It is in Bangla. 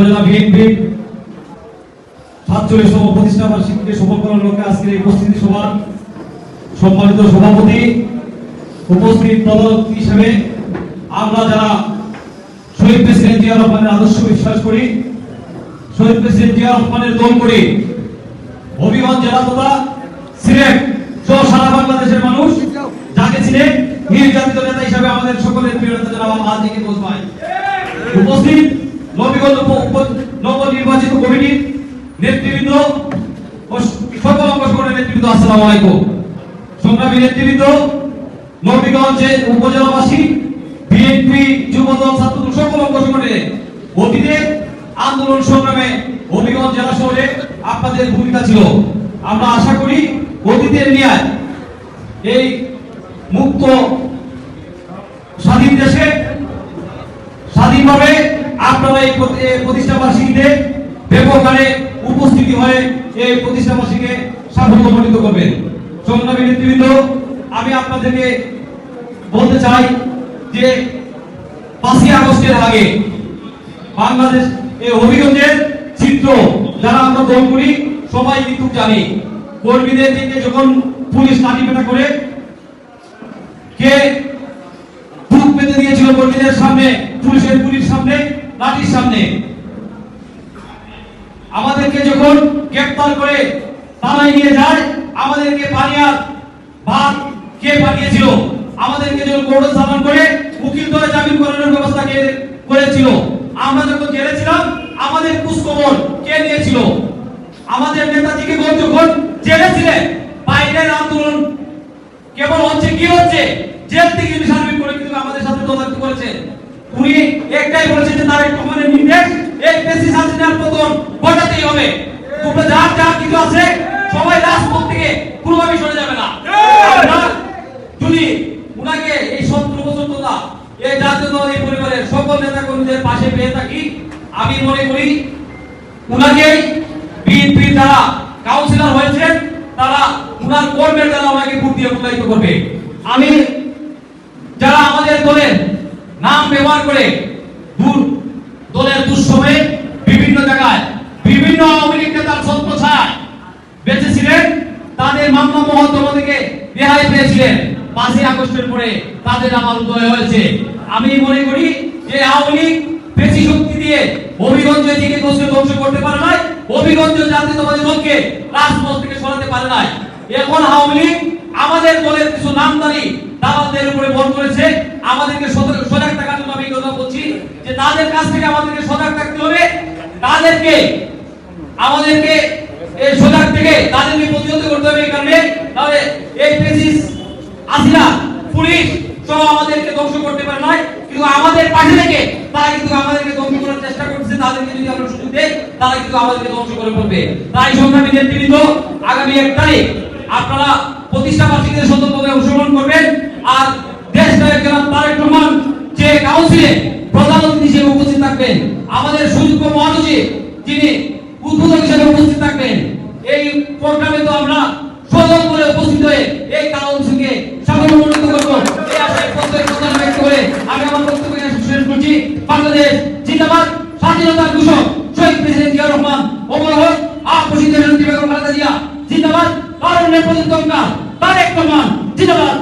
উপজেলা বিএনপি সাতচল্লিশতম প্রতিষ্ঠা বার্ষিকীকে সফল করার লক্ষ্যে আজকের এই উপস্থিতি সভা সম্মানিত সভাপতি উপস্থিত অতিথি হিসেবে আমরা যারা শহীদ প্রেসিডেন্ট জিয়া রহমানের আদর্শ বিশ্বাস করি, শহীদ প্রেসিডেন্ট জিয়া রহমানের দল করি, হবিগঞ্জ জেলা তথা সিলেট সারা বাংলাদেশের মানুষ যাকে চিনে নির্যাতিত নেতা হিসাবে আমাদের সকলের প্রিয় নেতা জনাব আলহাজি বোস ভাই উপস্থিত নবীগঞ্জ নবনির্বাচিত কমিটির নেতৃবৃন্দ সকল অঙ্গসংগঠনের নেতৃবৃন্দ, আসসালামু আলাইকুম। সংগ্রামী নেতৃবৃন্দ নবীগঞ্জের উপজেলাবাসী, বিএনপি যুবদল, ছাত্রদল, সকল অঙ্গসংগঠনের অতীতে আন্দোলন সংগ্রামে হবিগঞ্জ জেলা শহরে আপনাদের ভূমিকা ছিল। আমরা আশা করি অতীতের ন্যায় এই মুক্ত স্বাধীন দেশে স্বাধীনভাবে আপনারা এই প্রতিষ্ঠা বার্ষিকীতে ব্যাপক হারে উপস্থিতি হয়ে এই প্রতিষ্ঠা বার্ষিকীকে সাফল্যমণ্ডিত করবেন। সংগ্রামী নেতৃবৃন্দ, আমি আপনাদেরকে বলতে চাই যে পাঁচই আগস্টের আগে বাংলাদেশ এই হবিগঞ্জের চিত্র যারা আমরা দল করি, সবাই কিন্তু জানি। কর্মীদের দিকে যখন পুলিশ লাঠি পেটা করে, কে বুক পেতে দিয়েছিল কর্মীদের সামনে, পুলিশের পুলিশ সামনে লাঠির সামনে। আমাদেরকে যখন গ্রেপ্তার করে থানায় নিয়ে যায়, আমাদেরকে পানিয়ার ভাত কে পাঠিয়েছিল? আমাদেরকে যখন কোর্টে সামান করে উকিল ধরে জামিন করানোর ব্যবস্থা কে করেছিল? আমরা যখন জেলে ছিলাম, আমাদের খোঁজখবর কে নিয়েছিল? আমাদের নেতাজিকে যখন জেলে ছিলেন, বাইরের আন্দোলন কেবল হচ্ছে, কি হচ্ছে? জেল থেকে সার্বিক করে কিন্তু আমাদের সাথে তদারকি করেছেন। উনি একটাই বলেছেন যে তার রহমানের নির্দেশ এই পেশি শাসনের পতন ঘটাতেই হবে। তোমরা যার যা কিছু আছে সবাই রাজপথ থেকে কোনোভাবে সরে যাবে না। যদি উনাকে এই সতেরো বছর তোলা এই জাতীয়তাবাদী পরিবারের সকল নেতা কর্মীদের পাশে পেয়ে থাকি। আমি মনে করি উনাকে বিএনপি যারা কাউন্সিলর হয়েছেন তারা উনার কর্মের দ্বারা ওনাকে ভোট দিয়ে করবে। আমি যারা আমাদের দলের নাম ব্যবহার করে দূর, দলের দুঃসময়ে বিভিন্ন জায়গায় বিভিন্ন আওয়ামী লীগ নেতার ছত্রছায় বেঁচেছিলেন, তাদের মামলা মহত্তম থেকে রেহাই পেয়েছিলেন। পাঁচই আগস্টের পরে তাদের আমার উদয় হয়েছে। আমি মনে করি যে আওয়ামী লীগ বেশি শক্তি দিয়ে অভিগঞ্জ দিকে দোষকে ধ্বংস করতে পারে নাই অভিগঞ্জ জাতি তোমাদের লোককে রাজপথ থেকে সরাতে পারে নাই। এখন আওয়ামী লীগ আমাদের দলের কিছু নামদারি দালালদের উপরে বল করেছে, আমাদেরকে যে তাদের কাছ থেকে আমাদেরকে সজাগ থাকতে হবে, তাদেরকে, আমাদেরকে এই সজাগ থেকে তাদেরকে প্রতিহত করতে হবে এই কারণে। তাহলে এই পেসিস আসিরা পুলিশ সব আমাদেরকে ধ্বংস করতে পারে নাই, কিন্তু আমাদের পাশে থেকে তারা কিন্তু আমাদেরকে ধ্বংস করার চেষ্টা করছে তাদেরকে যদি আমরা সুযোগ দেই, তারা কিন্তু আমাদেরকে ধ্বংস করে ফেলবে। তাই সংগ্রামী নেতৃবৃন্দ, আগামী এক তারিখ আপনারা প্রতিষ্ঠা বার্ষিকীতে সতর্কভাবে অংশগ্রহণ করবেন। আর দেশ নায়ক জনাব তারেক রহমান, যে কাউন্সিলে প্রধান অতিথি হিসেবে উপস্থিত থাকবেন। আমাদের সুযোগ্য মহানজিব যিনি উদ্বোধক হিসেবে উপস্থিত থাকবেন। এই প্রোগ্রামে তো আমরা সদল করে উপস্থিত হয়ে এই কাউন্সিলকে সাফল্যমণ্ডিত করব। এই আশায় প্রত্যেক প্রধান ব্যক্ত করে আমি আমার বক্তব্য শেষ করছি। বাংলাদেশ জিন্দাবাদ, স্বাধীনতার ঘোষক শহীদ প্রেসিডেন্ট জিয়া রহমান অমর হক আকর্ষিত বেগম জিন্দাবাদ, কারণ নেপথ্য তারেক রহমান, জিন্দাবাদ।